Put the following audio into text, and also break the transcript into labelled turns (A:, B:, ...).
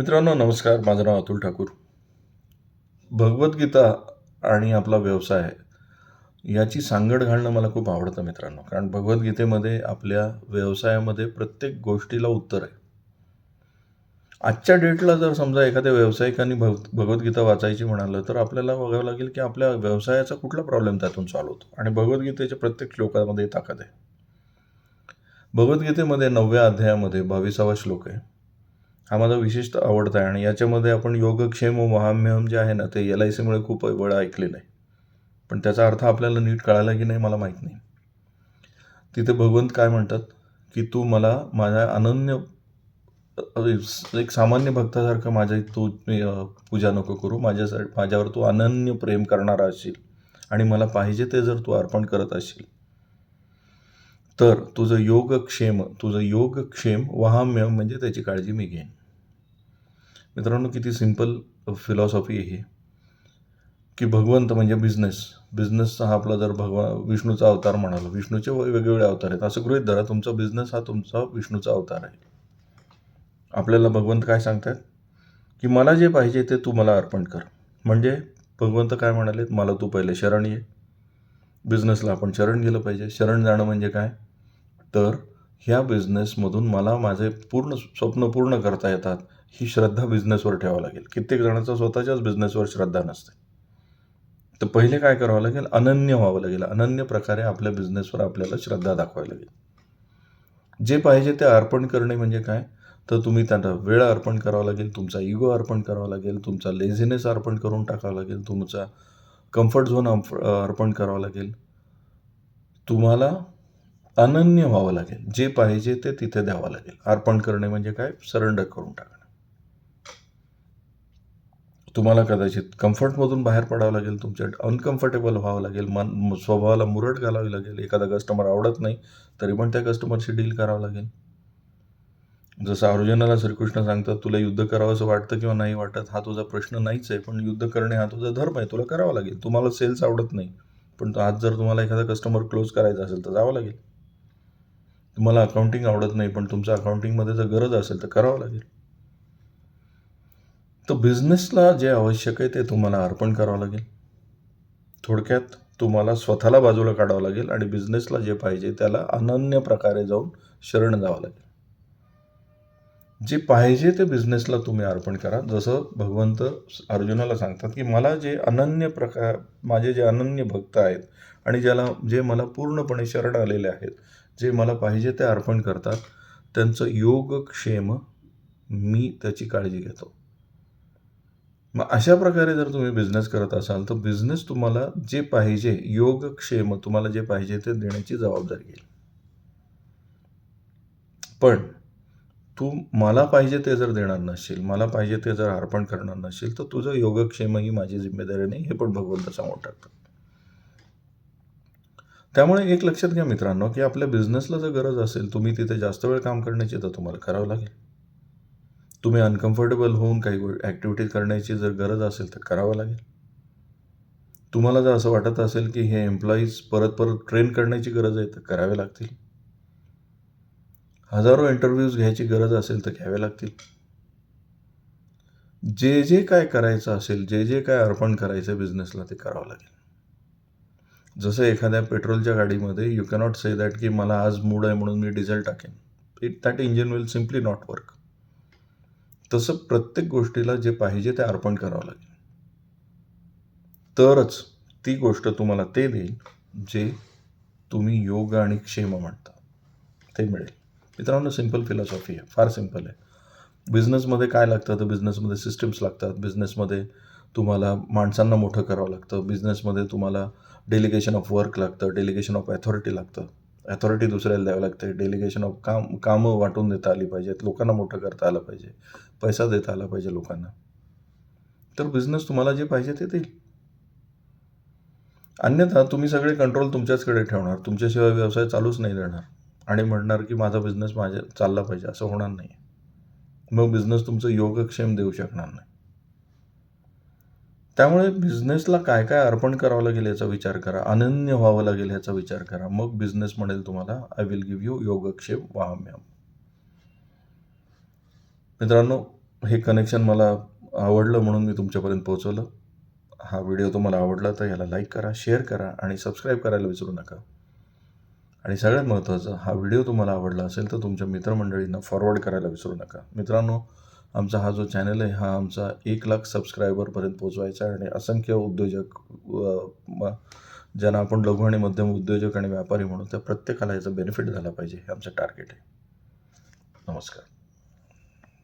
A: मित्रांनो नमस्कार. माझं नाव अतुल ठाकूर. भगवद्गीता आणि आपला व्यवसाय याची सांगड घालणं मला खूप आवडतं मित्रांनो. कारण भगवद्गीतेमध्ये आपल्या व्यवसायामध्ये प्रत्येक गोष्टीला उत्तर आहे. आजच्या डेटला जर समजा एखाद्या व्यावसायिकांनी भग भगवद्गीता वाचायची म्हणालं तर आपल्याला बघावं लागेल की आपल्या व्यवसायाचा कुठला प्रॉब्लेम त्यातून सॉल्व्ह होतो. आणि भगवद्गीतेच्या प्रत्येक श्लोकामध्ये ताकद आहे. भगवद्गीतेमध्ये नवव्या अध्यायामध्ये बावीसावा श्लोक आहे. हा माझा विशिष्ट आवडता आहे. आणि याच्यामध्ये आपण योगक्षेम व महाम्यम जे आहे ना ते एल आय सीमुळे खूप वेळा ऐकलेलं आहे. पण त्याचा अर्थ आपल्याला नीट कळाला की नाही मला माहीत नाही. तिथे भगवंत काय म्हणतात की तू मला माझ्या अनन्य एक सामान्य भक्तासारखं माझ्या तू पूजा नको करू. माझ्यासाठी माझ्यावर तू अनन्य प्रेम करणारा असशील. आणि मला पाहिजे ते जर तू अर्पण करत असशील. तर तुझं योगक्षेम तुझं योगक्षेम वहाम्य म्हणजे त्याची काळजी मी घेईन. मित्रांनो किती सिंपल फिलॉसॉफी आहे की भगवंत म्हणजे बिझनेस बिझनेसचा हा आपला जर भगवा विष्णूचा अवतार म्हणाला विष्णूचे वेगवेगळे अवतार आहेत. असं गृहीत धरा तुमचा बिझनेस हा तुमचा विष्णूचा अवतार आहे. आपल्याला भगवंत काय सांगतात? की मला जे पाहिजे ते तू मला अर्पण कर. म्हणजे भगवंत काय म्हणाले मला तू पहिले शरण ये. बिझनेसला आपण शरण गेलं पाहिजे. शरण जाणं म्हणजे काय? तर ह्या बिझनेसमधून मला माझे पूर्ण स्वप्न पूर्ण करता येतात. ही श्रद्धा बिझनेसवर ठेवावं लागेल. कित्येक जणांचा स्वतःच्याच बिझनेसवर श्रद्धा नसते. तर पहिले काय करावं लागेल? अनन्य व्हावं लागेल. अनन्य प्रकारे आपल्या बिझनेसवर आपल्याला श्रद्धा दाखवावी लागेल. जे पाहिजे ते अर्पण करणे म्हणजे काय? तर तुम्ही त्यांना वेळ अर्पण करावा लागेल तुमचा इगो अर्पण करावा लागेल तुमचा लेझिनेस अर्पण करून टाकावा लागेल तुमचा कम्फर्ट झोन अर्पण करावा लागेल. तुम्हाला अनन्य व्हावं लागेल. जे पाहिजे ते तिथे द्यावं लागेल. अर्पण करणे म्हणजे काय? सरेंडर करून टाकणे. तुम्हाला कदाचित कम्फर्टमधून बाहेर पडावं लागेल तुमच्या अनकम्फर्टेबल व्हावं लागेल मन स्वभावाला मुरट घालावी लागेल एखादा कस्टमर आवडत नाही तरी पण त्या कस्टमरशी डील करावं लागेल. जसं अर्जुनाला श्रीकृष्ण सांगतात तुला युद्ध करावं असं वाटतं किंवा नाही वाटत हा तुझा प्रश्न नाहीच आहे पण युद्ध करणे हा तुझा धर्म आहे तुला करावा लागेल. तुम्हाला सेल्स आवडत नाही पण आज जर तुम्हाला एखादा कस्टमर क्लोज करायचा असेल तर जावं लागेल. तुम्हाला अकाउंटिंग आवडत नाही पण तुमचं अकाउंटिंगमध्ये जर गरज असेल तर करावं लागेल. तर बिझनेसला जे आवश्यक आहे ते तुम्हाला अर्पण करावं लागेल. थोडक्यात तुम्हाला स्वतःला बाजूला काढावं लागेल आणि बिझनेसला जे पाहिजे त्याला अनन्य प्रकारे जाऊन शरण जावं लागेल. जे पाहिजे ते बिझनेसला तुम्ही अर्पण करा. जसं भगवंत अर्जुनाला सांगतात की मला जे अनन्य प्रकार माझे जे अनन्य भक्त आहेत आणि ज्याला जे मला पूर्णपणे शरण आलेले आहेत जे मला पाहिजे ते अर्पण करतात त्यांचं योगक्षेम मी त्याची काळजी घेतो. मग अशा प्रकारे जर तुम्ही बिझनेस करत असाल तर बिझनेस तुम्हाला जे पाहिजे योगक्षेम तुम्हाला जे पाहिजे ते देण्याची जबाबदारी घेईल पण तू मला पाहिजे ते जर देणार नसशील मला पाहिजे ते जर अर्पण करणार नसशील तर तुझं योगक्षेम ही माझी जिम्मेदारी नाही हे पण भगवंत सांगून टाकतात. त्यामुळे एक लक्षात घ्या मित्रांनो की आपल्या बिझनेसला जर गरज असेल तुम्ही तिथे जास्त वेळ काम करण्याची तर तुम्हाला करावं लागेल. तुम्ही अनकम्फर्टेबल होऊन काही ॲक्टिव्हिटीज करण्याची जर गरज असेल तर करावं लागेल. तुम्हाला जर असं वाटत असेल की हे एम्प्लॉईज परत परत ट्रेन करण्याची गरज आहे तर करावे लागतील. हजारो इंटरव्ह्यूज घ्यायची गरज असेल तर घ्यावे लागतील. जे जे काय करायचं असेल जे जे काय अर्पण करायचं बिझनेसला ते करावं लागेल. जसं एखाद्या पेट्रोलच्या गाडीमध्ये यू कॅनॉट से दॅट की मला आज मूड आहे म्हणून मी डिझेल टाकेन. It that engine will simply not work तसं प्रत्येक गोष्टीला जे पाहिजे ते अर्पण करावं लागेल. तरच ती गोष्ट तुम्हाला ते देईल जे तुम्ही योग आणि क्षेम म्हणता. ते मिळेल. मित्रांनो सिंपल फिलॉसॉफी आहे. फार सिंपल आहे. बिझनेसमध्ये काय लागतं? तर बिझनेसमध्ये सिस्टम्स लागतात. बिझनेसमध्ये तुम्हाला माणसांना मोठं करावं लागतं. बिझनेसमध्ये तुम्हाला डेलिगेशन ऑफ वर्क लागतं. डेलिगेशन ऑफ अथॉरिटी लागतं. अथॉरिटी दुसऱ्याला द्यावं लागते. डेलिगेशन ऑफ काम कामं वाटून देता आली पाहिजेत. लोकांना मोठं करता आलं पाहिजे. पैसा देता आला पाहिजे लोकांना. तर बिझनेस तुम्हाला जे पाहिजे ते देईल. अन्यथा तुम्ही सगळे कंट्रोल तुमच्याचकडे ठेवणार. तुमच्याशिवाय व्यवसाय चालूच नाही देणार आणि म्हणणार की माझा बिझनेस माझ्या चालला पाहिजे. असं होणार नाही मग बिझनेस तुमचं योगक्षेम देऊ शकणार नाही. त्यामुळे बिझनेसला काय काय अर्पण करावं लागेल याचा विचार करा. अनन्य व्हावं लागेल ह्याचा विचार करा. मग बिझनेस म्हणेल तुम्हाला आय विल गिव्ह यू योगक्षेप वाहम्यम. मित्रांनो हे कनेक्शन मला आवडलं म्हणून मी तुमच्यापर्यंत पोहोचवलं. हा व्हिडिओ तुम्हाला आवडला तर याला लाईक करा शेअर करा आणि सबस्क्राईब करायला विसरू नका. आणि सगळ्यात महत्त्वाचं हा व्हिडिओ तुम्हाला आवडला असेल तर तुमच्या मित्रमंडळींना फॉरवर्ड करायला विसरू नका. मित्रांनो आमचा हा जो चॅनल आहे हा आमचा एक लाख सबस्क्रायबरपर्यंत पोचवायचा आहे आणि असंख्य उद्योजक ज्यांना आपण लघु आणि मध्यम उद्योजक आणि व्यापारी म्हणून त्या प्रत्येकाला याचा बेनिफिट झाला पाहिजे हे आमचं टार्गेट आहे. नमस्कार.